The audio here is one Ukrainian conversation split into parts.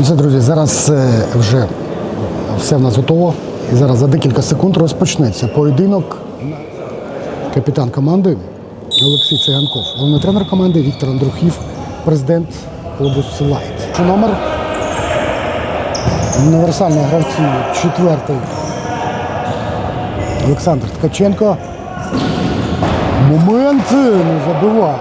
все, друзі, зараз е, вже все в нас готово. І зараз за декілька секунд розпочнеться поєдинок. Капітан команди Олексій Циганков, головний тренер команди Віктор Андрухів, президент клубу Силайт. Номер універсальний гравці четвертий Олександр Ткаченко. Момент не забиває.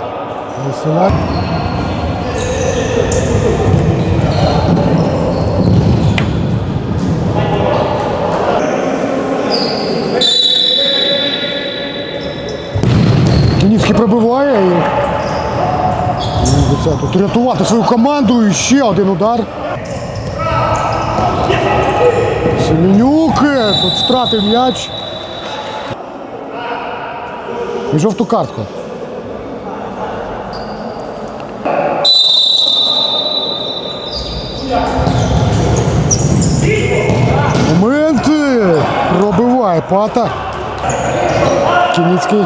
Силайт. Пробиває і Ну, тут рятувати свою команду і ще один удар. Семенюк е, тут втратив м'яч. І жовту картку. Момент е, пробиває пата. Кініцький.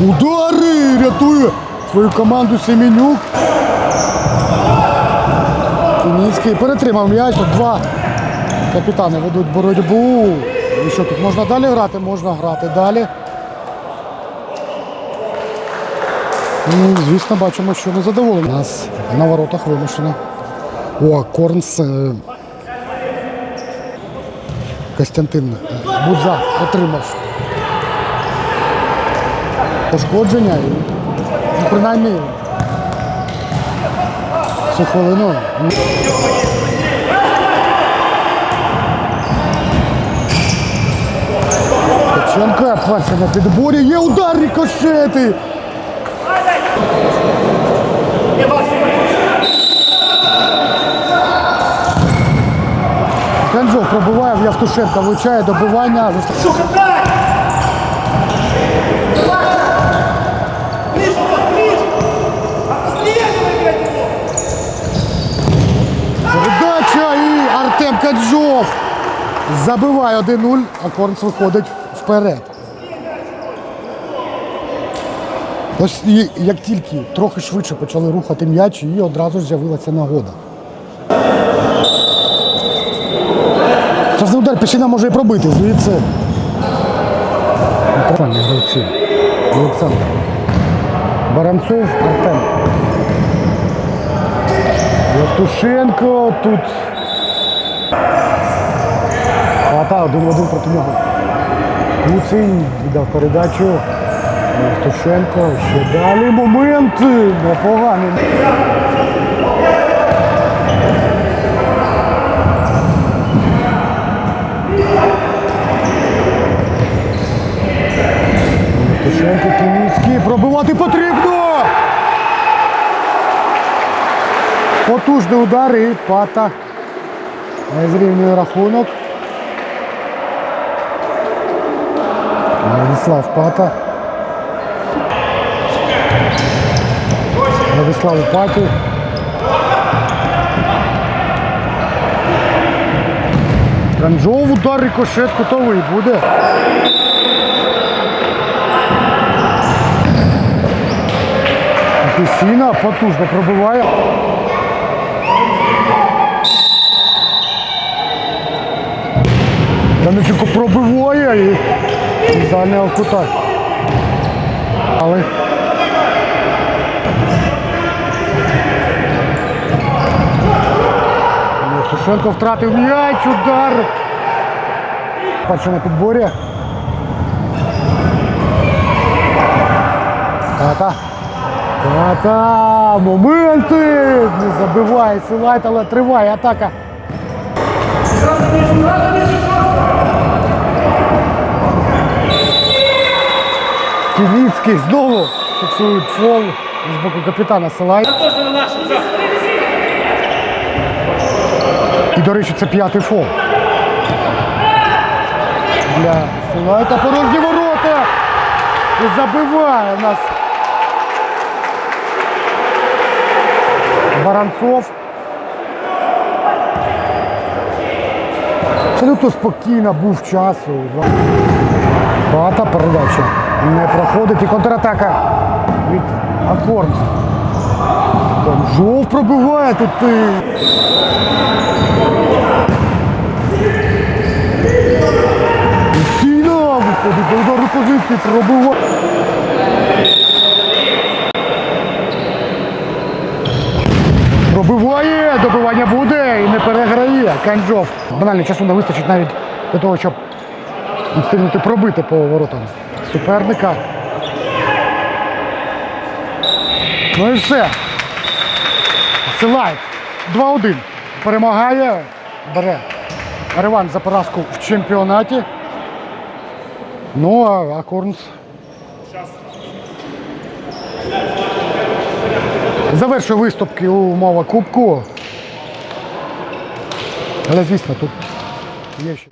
Удари! Рятує свою команду Семенюк. Кініцький перетримав м'яч. Два капітани ведуть боротьбу. І що тут можна далі грати? Можна грати далі. Ну, звісно, бачимо, що не задоволені. У нас на воротах вимушено. О, Корнс. е, Костянтин Будза отримав пошкодження. І, ну, принаймні цю хвилину. ну, Ткаченко на підборі. Є удар рикошети. Кенджов пробиває, в Явтушенка влучає добивання. Передача і Артем Каджов забиває 1-0, а Корнс виходить вперед. Ось і як тільки трохи швидше почали рухати м'яч, і одразу з'явилася нагода. Часний удар Піщина може і пробити звідси. Пані гравці. Олександр. Баранцов, Артем. Євтушенко тут. Пата один в один проти нього. Куций віддав передачу. Євтушенко. Ще далі момент. Непоганий. Євтушенко Кініцький. Пробивати потрібно. Потужний удар і пата зрівнює рахунок. Владислав Пата. Владислав паті. Ганжов удар рикошет кутовий буде. Пісіна потужно пробиває. Даниченко пробиває і з дальнього кута. Але Євтушенко втратив м'яч, удар. Перший на підборі. Тата. Тата. Моменти. Не забиває Силайт, але триває атака. Ківіцький знову фіксують фол з боку капітана Силайт. І, до речі, це п'ятий фол. Для Силайта порожні ворота. І забиває нас. Баранцов. Абсолютно спокійно був часу. Багата передача не проходить і контратака від Акорд. Жов пробиває тут. ти. Сіна виходить до удару позиції, пробиває. Пробиває, добивання буде і не Канджов. Банально часу не вистачить навіть для того, щоб встигнути пробити по воротам суперника. Ну і все. Силайт. 2-1. Перемагає, бере реванш за поразку в чемпіонаті. Ну, а Акорнс. Завершує виступки у умова Кубку. Але звісно, тут є ще.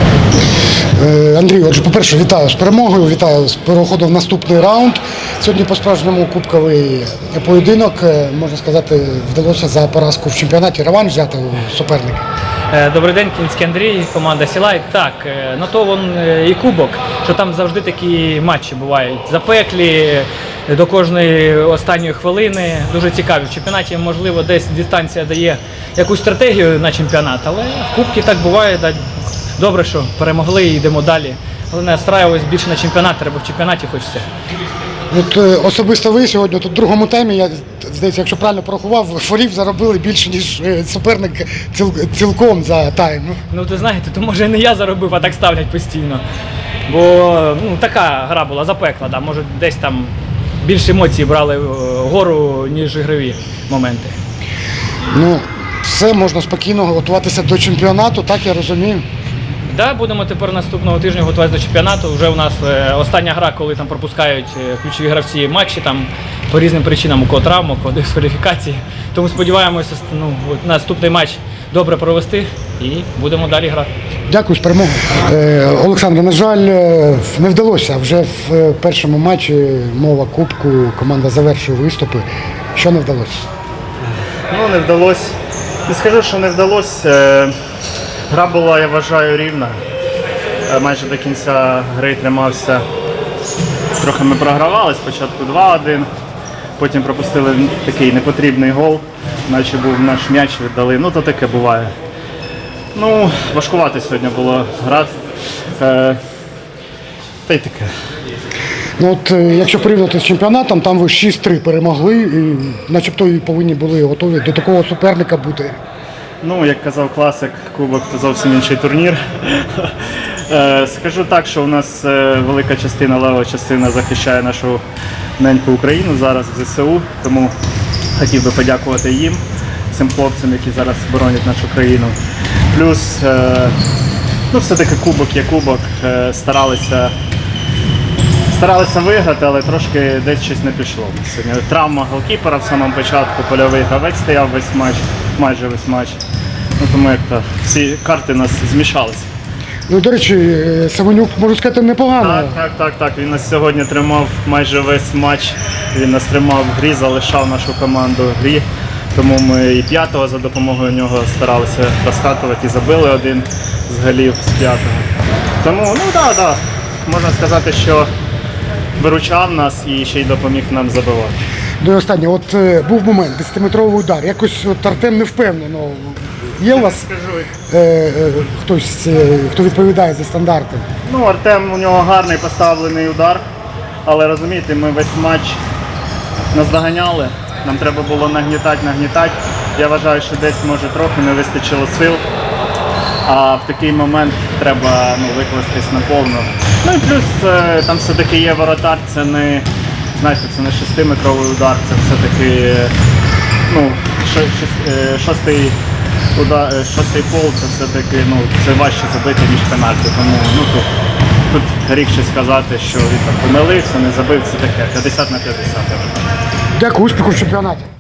Е, Андрій, отже, по-перше, вітаю з перемогою, вітаю з переходом в наступний раунд. Сьогодні по-справжньому кубковий поєдинок. Е, Можна сказати, вдалося за поразку в чемпіонаті реванш взяти у суперника. Е, Добрий день, Кінський Андрій, команда Сілай. Так, е, на то вон е, і кубок, що там завжди такі матчі бувають. Запеклі е, до кожної останньої хвилини. Дуже цікаві. В чемпіонаті, можливо, десь дистанція дає якусь стратегію на чемпіонат, але в кубці так буває. Добре, що перемогли і йдемо далі. Але не настраювалися більше на чемпіонат, треба в чемпіонаті хочеться. От е, особисто ви сьогодні тут в другому таймі, я здається, якщо правильно порахував, форів заробили більше, ніж е, суперник ціл- цілком за тайм. Ну, ти знаєте, то може не я заробив, а так ставлять постійно. Бо ну, така гра була запекла, да. може десь там більше емоцій брали е, гору, ніж ігрові моменти. Ну, все можна спокійно готуватися до чемпіонату, так я розумію. Да, будемо тепер наступного тижня готуватися до чемпіонату. Вже у нас е, остання гра, коли там пропускають е, ключові гравці матчі там по різним причинам, у кого травма, у кого дискваліфікації. Тому сподіваємося ну, наступний матч добре провести і будемо далі грати. Дякую з перемогою. Е, Олександр, на жаль, е, не вдалося. Вже в е, першому матчі мова Кубку команда завершує виступи. Що не вдалося? Ну, не вдалося. Не скажу, що не вдалося. Гра була, я вважаю, рівна. Майже до кінця гри тримався. Трохи ми програвали, спочатку 2-1, потім пропустили такий непотрібний гол, наче був наш м'яч віддали. Ну, то таке буває. Ну, важкувато сьогодні було грати. Е, Та й таке. Ну от е, якщо порівняти з чемпіонатом, там ви 6-3 перемогли, і начебто і повинні були готові до такого суперника бути. Ну, як казав класик, кубок це зовсім інший турнір. Е, Скажу так, що у нас е, велика частина, лева частина захищає нашу неньку Україну зараз в ЗСУ, тому хотів би подякувати їм, цим хлопцям, які зараз боронять нашу країну. Плюс, е, ну, все-таки кубок є кубок, е, старалися. Старалися виграти, але трошки десь щось не пішло. Сьогодні травма голкіпера в самому початку, польовий гравець стояв весь матч, майже весь матч. Ну тому як то всі карти у нас змішалися. Ну, до речі, е, можу сказати, непогано. Так, так, так, так. Він нас сьогодні тримав майже весь матч. Він нас тримав в грі, залишав нашу команду в грі. Тому ми і п'ятого за допомогою нього старалися розкатувати і забили один з голів з п'ятого. Тому, ну так, да. Да. Можна сказати, що виручав нас і ще й допоміг нам забивати. До останнього, от е, був момент, 10-метровий удар. Якось от Артем не впевнено. Є у вас Скажу, е, е, хтось, е, хто відповідає за стандарти? Ну, Артем у нього гарний поставлений удар, але розумієте, ми весь матч наздоганяли. Нам треба було нагнітати, нагнітати. Я вважаю, що десь може трохи не вистачило сил. А в такий момент треба ну, викластись наповну. Ну і плюс е, там все-таки є воротар, це не знаєте, це не шестиметровий удар, це все-таки ну, е, шостий удар, е, шостий пол, це все-таки ну, це важче забити, ніж пенальті. Тому ну, тут, тут рік ще сказати, що він там помилився, не забив, це таке 50 на 50. Дякую, успіху в чемпіонаті.